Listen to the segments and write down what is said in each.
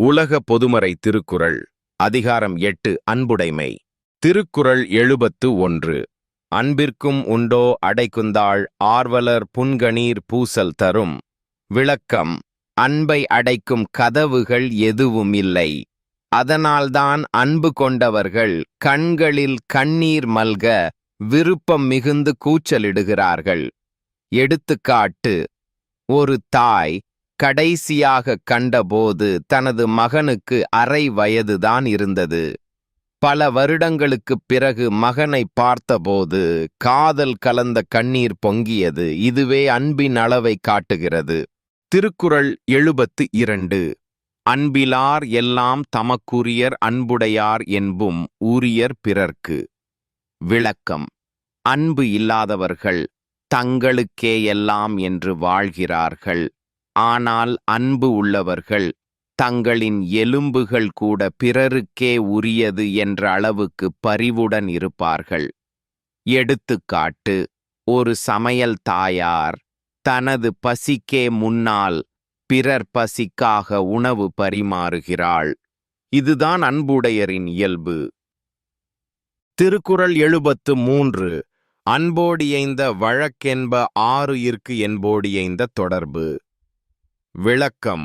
உலக பொதுமறை திருக்குறள் அதிகாரம் எட்டு அன்புடைமை. திருக்குறள் எழுபத்து ஒன்று. அன்பிற்கும் உண்டோ அடைக்குந்தாள் ஆர்வலர் புன்கணீர் பூசல் தரும். விளக்கம் அன்பை அடைக்கும் கதவுகள் எதுவும் இல்லை. அதனால்தான் அன்பு கொண்டவர்கள் கண்களில் கண்ணீர் மல்க விருப்பம் மிகுந்து கூச்சலிடுகிறார்கள். எடுத்துக்காட்டு ஒரு தாய் கடைசியாக கண்டபோது தனது மகனுக்கு அரை வயதுதான் இருந்தது. பல வருடங்களுக்குப் பிறகு மகனை பார்த்தபோது காதல் கலந்த கண்ணீர் பொங்கியது. இதுவே அன்பின் அளவை காட்டுகிறது. திருக்குறள் எழுபத்து இரண்டு. அன்பிலார் எல்லாம் தமக்குரியர் அன்புடையார் என்பும் ஊரியர் பிறர்க்கு. விளக்கம். அன்பு இல்லாதவர்கள் தங்களுக்கே எல்லாம் என்று வாழ்கிறார்கள். ஆனால் அன்பு உள்ளவர்கள் தங்களின் எலும்புகள் கூட பிறருக்கே உரியது என்ற அளவுக்கு பரிவுடன் இருப்பார்கள். எடுத்துக்காட்டு ஒரு சமையல் தாயார் தனது பசிக்கே முன்னால் பிறர் பசிக்காக உணவு பரிமாறுகிறாள். இதுதான் அன்புடையரின் இயல்பு. திருக்குறள் எழுபத்து மூன்று அன்போடியைந்த வழக்கென்ப ஆறு இருக்கு என்போடியைந்த தொடர்பு. விளக்கம்.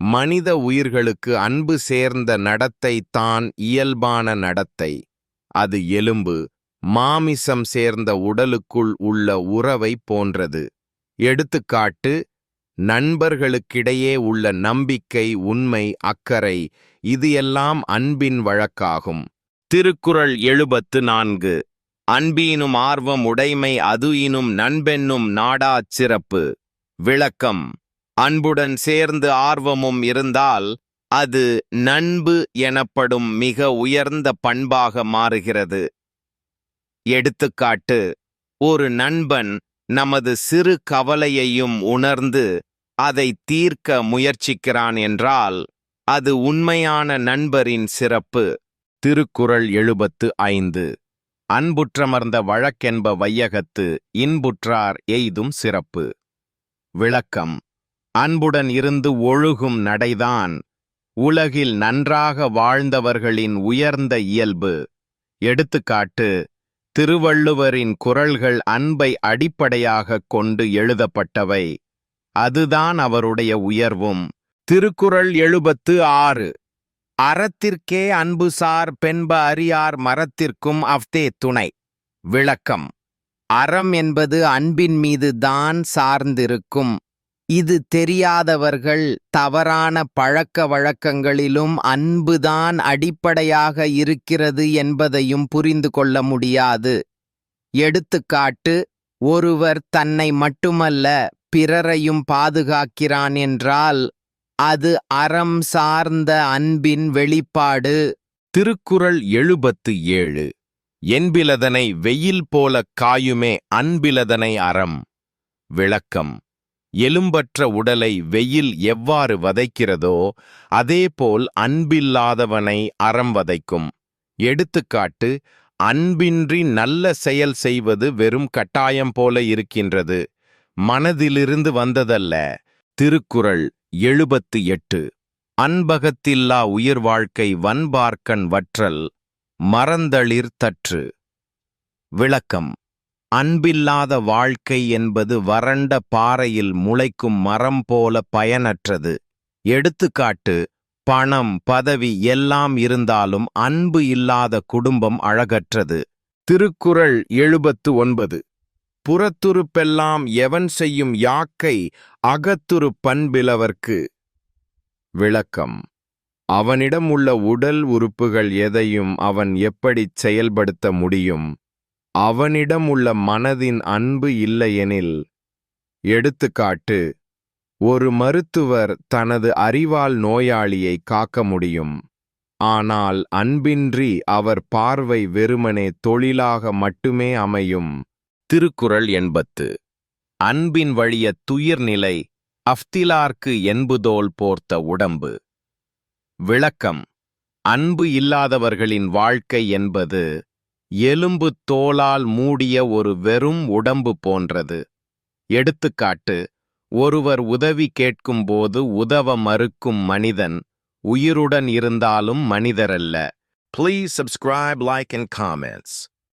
மனித உயிர்களுக்கு அன்பு சேர்ந்த நடத்தை தான் இயல்பான நடத்தை. அது எலும்பு மாமிசம் சேர்ந்த உடலுக்குள் உள்ள உறவை போன்றது. எடுத்துக்காட்டு நண்பர்களுக்கிடையே உள்ள நம்பிக்கை உண்மை அக்கறை இது எல்லாம் அன்பின் வழக்காகும். திருக்குறள் எழுபத்து நான்கு. அன்பீனும் ஆர்வம் உடைமை அது இனும் நண்பென்னும் நாடாச் சிறப்பு. விளக்கம். அன்புடன் சேர்ந்து ஆர்வமும் இருந்தால் அது நண்பு எனப்படும் மிக உயர்ந்த பண்பாக மாறுகிறது. எடுத்துக்காட்டு ஒரு நண்பன் நமது சிறு கவலையையும் உணர்ந்து அதை தீர்க்க முயற்சிக்கிறான் என்றால் அது உண்மையான நண்பரின் சிறப்பு. திருக்குறள் எழுபத்து ஐந்து. அன்புற்றமர்ந்த வழக்கென்ப வையகத்து இன்புற்றார் எய்தும் சிறப்பு. விளக்கம் அன்புடன் இருந்து ஒழுகும் நடைதான். உலகில் நன்றாக வாழ்ந்தவர்களின் உயர்ந்த இயல்பு. எடுத்துக்காட்டு திருவள்ளுவரின் குறள்கள் அன்பை அடிப்படையாகக் கொண்டு எழுதப்பட்டவை. அதுதான் அவருடைய உயர்வும். திருக்குறள் எழுபத்து ஆறு. அறத்திற்கே அன்புசார் பெண்ப அறியார் மரத்திற்கும் அஃதே துணை. விளக்கம். அறம் என்பது அன்பின் மீது தான் சார்ந்திருக்கும். இது தெரியாதவர்கள் தவறான பழக்க வழக்கங்களிலும் அன்புதான் அடிப்படையாக இருக்கிறது என்பதையும் புரிந்து கொள்ள முடியாது. எடுத்துக்காட்டு ஒருவர் தன்னை மட்டுமல்ல பிறரையும் பாதுகாக்கிறான் என்றால் அது அறம் சார்ந்த அன்பின் வெளிப்பாடு. திருக்குறள் எழுபத்து ஏழு என்பிலதனை வெயில் போலக் காயுமே அன்பிலதனை அறம். விளக்கம் எலும்பற்ற உடலை வெயில் எவ்வாறு வதைக்கிறதோ அதேபோல் அன்பில்லாதவனை அறம் வதைக்கும். எடுத்துக்காட்டு அன்பின்றி நல்ல செயல் செய்வது வெறும் கட்டாயம் போல இருக்கின்றது. மனதிலிருந்து வந்ததல்ல. திருக்குறள் எழுபத்து எட்டு. அன்பகத்தில்லா உயிர் வாழ்க்கை வன்பார்க்கன் வற்றல் மறந்தளிர் தற்று. விளக்கம். அன்பில்லாத வாழ்க்கை என்பது வறண்ட பாறையில் முளைக்கும் மரம் போல பயனற்றது. எடுத்துக்காட்டு பணம் பதவி எல்லாம் இருந்தாலும் அன்பு இல்லாத குடும்பம் அழகற்றது. திருக்குறள் எழுபத்து ஒன்பது புறத்துருப்பெல்லாம் எவன் செய்யும் யாக்கை அகத்துரு பண்பிலவர்க்கு? விளக்கம். அவனிடம் உள்ள உடல் உறுப்புகள் எதையும் அவன் எப்படிச் செயல்படுத்த முடியும்? அவனிடம் உள்ள மனதின் அன்பு இல்லையெனில் எடுத்துக்காட்டு ஒரு மருத்துவர் தனது அறிவால் நோயாளியை காக்க முடியும். ஆனால் அன்பின்றி அவர் பார்வை வெறுமனே தொழிலாக மட்டுமே அமையும். திருக்குறள் எண்பத்து. அன்பின் வழிய துயிர்நிலை அஃப்திலார்க்கு என்புதோல் போர்த்த உடம்பு. விளக்கம். அன்பு இல்லாதவர்களின் வாழ்க்கை என்பது எலும்பு தோலால் மூடிய ஒரு வெறும் உடம்பு போன்றது எடுத்துக்காட்டு ஒருவர் உதவி கேட்கும்போது உதவ மறுக்கும் மனிதன் உயிருடன் இருந்தாலும் மனிதரல்ல Please subscribe, like, and comments.